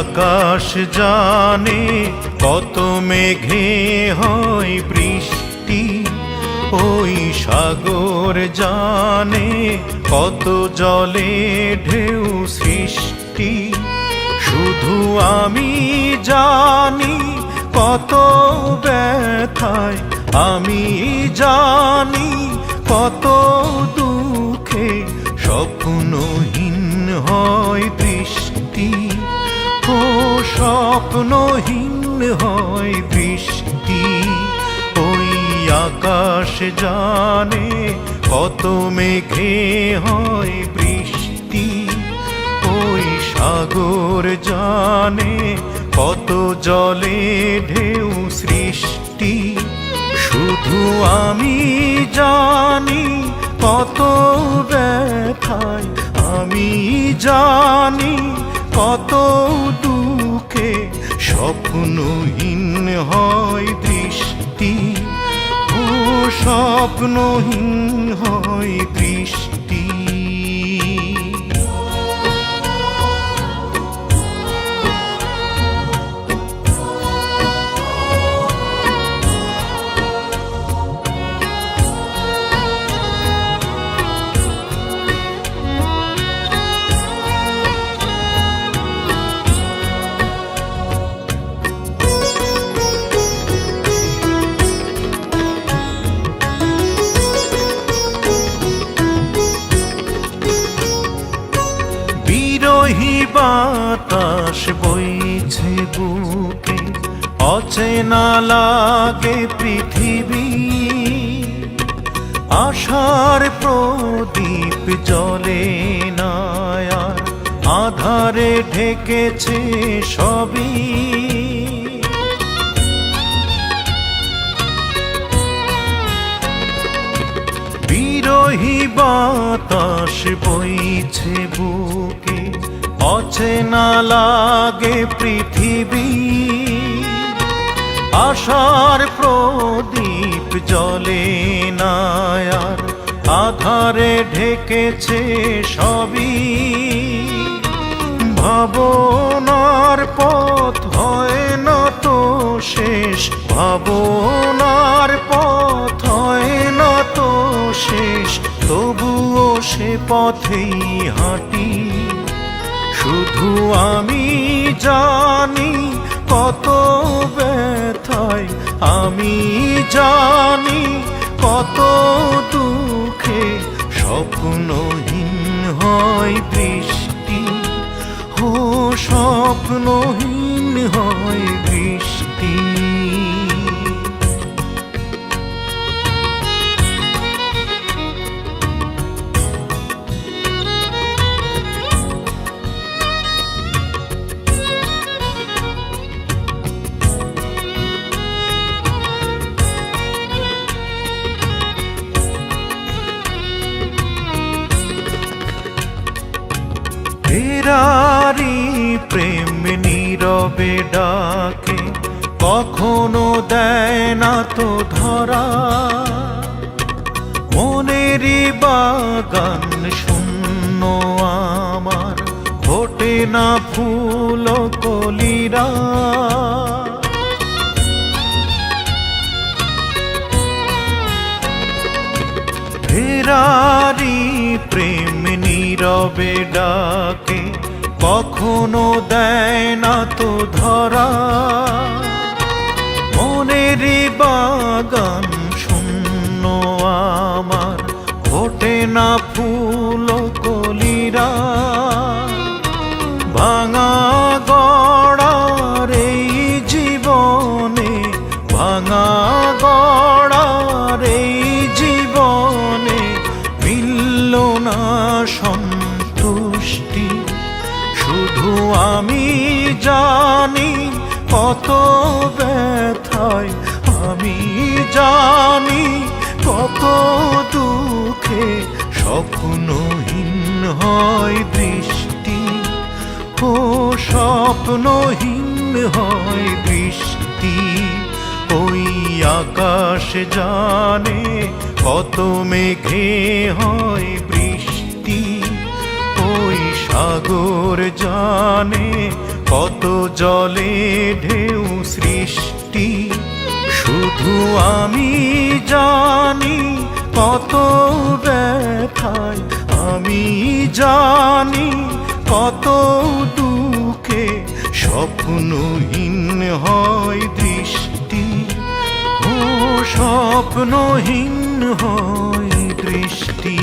আকাশ জানে, কত মেঘে হয় বৃষ্টি, ওই সাগর জানে, কত জলে ঢেউ সৃষ্টি। শুধু আমি জানি কত ব্যথায়, আমি জানি কত দুঃখে, স্বপ্নহীন হয় স্বপ্নহীন হয় বৃষ্টি। ওই আকাশ জানে কত মেঘে হয় বৃষ্টি। ওই সাগর জানে কত জলে ঢেউ সৃষ্টি। শুধু আমি জানি কত ব্যথায়, আমি জানি কত স্বপ্নহীন হয় দৃষ্টি ও স্বপ্নহীন হয় দৃষ্টি বাতাস বইছে বুকে, অচেনা লাগে পৃথিবী। আশার প্রদীপ জলে না আর আধারে ঢেকেছে সবই। বিরোহী বাতাস বইছে বুকে অচেনা লাগে পৃথিবী। আশার প্রদীপ জলে না আর আধারে ঢেকেছে সবই। ভাবনার পথ হয় না তো শেষ, ভাবনার পথ হয় না তো শেষ। তবুও সে পথেই হাঁটি। শুধু আমি জানি কত ব্যথায়। আমি জানি কত দুঃখে স্বপ্নহীন হয় বৃষ্টি। ও স্বপ্নহীন হয় বৃষ্টি। ফেরারি প্রেম নীরবে ডাকে, কখনো দেয় না তো ধরা। মনেরই বাগান শূন্য আমার ফোটে না ফুল কলিরা। প্রেম নীরবে ডাকে, কখনো দেয় না তো ধরা। মনের বাগান শূন্য আমার ফোটে না ফুল কলিরা। ভাঙা গড়ার এই জীবনে, ভাঙা গড়ার এই জীবনে মিলল না সন্তুষ্টি জানি কত ব্যথায়। আমি জানি কত দুঃখে স্বপ্নহীন হয় দৃষ্টি। ও স্বপ্নহীন হয় বৃষ্টি ওই আকাশ জানে কত মেঘে হয় বৃষ্টি। ওই সাগর জানে কত জলে ঢেউ সৃষ্টি। শুধু আমি জানি কত ব্যথায়, আমি জানি কত দুঃখে স্বপ্নহীন হয় দৃষ্টি। ও স্বপ্নহীন হয় দৃষ্টি।